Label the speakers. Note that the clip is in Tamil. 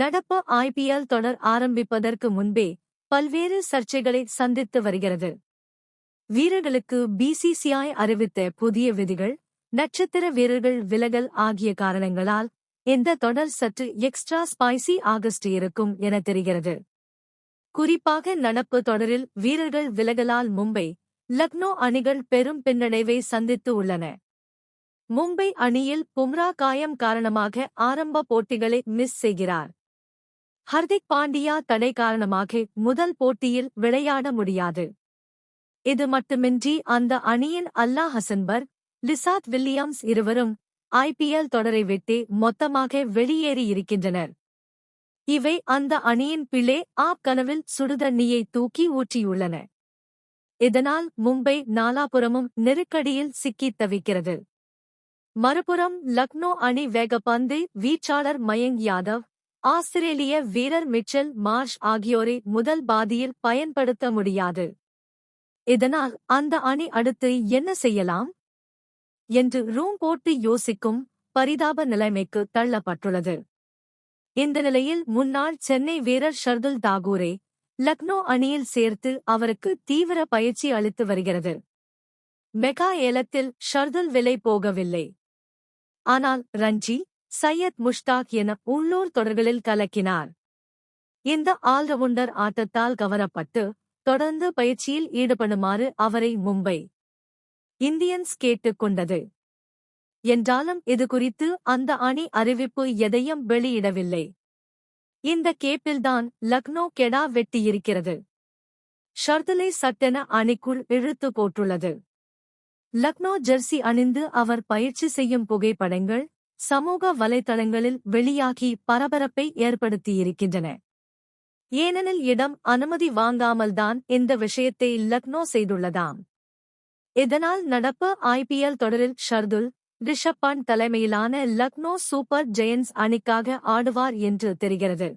Speaker 1: நடப்பு ஐபிஎல் தொடர் ஆரம்பிப்பதற்கு முன்பே பல்வேறு சர்ச்சைகளை சந்தித்து வருகிறது. வீரர்களுக்கு பிசிசிஐ அறிவித்த புதிய விதிகள் நட்சத்திர வீரர்கள் விலகல் ஆகிய காரணங்களால் இந்த தொடர் சற்று எக்ஸ்ட்ரா ஸ்பைசி ஆகஸ்ட் இருக்கும் என தெரிகிறது. குறிப்பாக நடப்பு தொடரில் வீரர்கள் விலகலால் மும்பை லக்னோ அணிகள் பெரும் பின்னடைவை சந்தித்து உள்ளன. மும்பை அணியில் பும்ரா காயம் காரணமாக ஆரம்ப போட்டிகளை மிஸ் செய்கிறார். ஹர்திக் பாண்டியா தடை காரணமாக முதல் போட்டியில் விளையாட முடியாது. இது மட்டுமின்றி அந்த அணியின் அல்லா ஹசன்பர் லிசாத் வில்லியம்ஸ் இருவரும் ஐபிஎல் தொடரை விட்டு மொத்தமாக வெளியேறியிருக்கின்றனர் இவை அந்த அணியின் பிளே ஆப் கனவில் சுடுதண்ணியை தூக்கி ஊற்றியுள்ளன. இதனால் மும்பை நாலாபுரமும் நெருக்கடியில் சிக்கித் தவிக்கிறது. மறுபுறம் லக்னோ அணி வேகப்பந்து வீச்சாளர் மயங்க் யாதவ் ஆஸ்திரேலிய வீரர் மிச்சல் மார்ஷ் ஆகியோரை முதல் பாதியில் பயன்படுத்த முடியாது. இதனால் அந்த அணி அடுத்து என்ன செய்யலாம்? என்று ரூம் போட்டு யோசிக்கும் பரிதாப நிலைமைக்கு தள்ளப்பட்டுள்ளது. இந்த நிலையில் முன்னாள் சென்னை வீரர் ஷர்துல் தாகூரே லக்னோ அணியில் சேர்த்து அவருக்கு தீவிர பயிற்சி அளித்து வருகிறது. மெகா ஏலத்தில் ஷர்துல் விலை போகவில்லை. ஆனால் ரஞ்சி சையத் முஷ்டாக் என உள்ளூர் தொடர்களில் கலக்கினார். இந்த ஆல்ரவுண்டர் ஆட்டத்தால் கவரப்பட்டு தொடர்ந்து பயிற்சியில் ஈடுபடுமாறு அவரை மும்பை இந்தியன்ஸ் கேட்டுக் கொண்டது. என்றாலும் இது குறித்து அந்த அணி அறிவிப்பு எதையும் வெளியிடவில்லை. இந்த கேப்பில்தான் லக்னோ கெடா வெட்டியிருக்கிறது. ஷர்துலை சட்டென அணிக்குள் இழுத்து போட்டுள்ளது. லக்னோ ஜெர்சி அணிந்து அவர் பயிற்சி செய்யும் புகைப்படங்கள் சமூக வலைதளங்களில் வெளியாகி பரபரப்பை ஏற்படுத்தியிருக்கின்றன. ஏனெனில் இடம் அனுமதி வாங்காமல்தான் இந்த விஷயத்தை லக்னோ செய்துள்ளதாம். இதனால் நடப்பு ஐபிஎல் தொடரில் ஷர்துல் ரிஷப் பண்ட் தலைமையிலான லக்னோ சூப்பர் ஜெயன்ஸ் அணிக்காக ஆடுவார் என்று தெரிகிறது.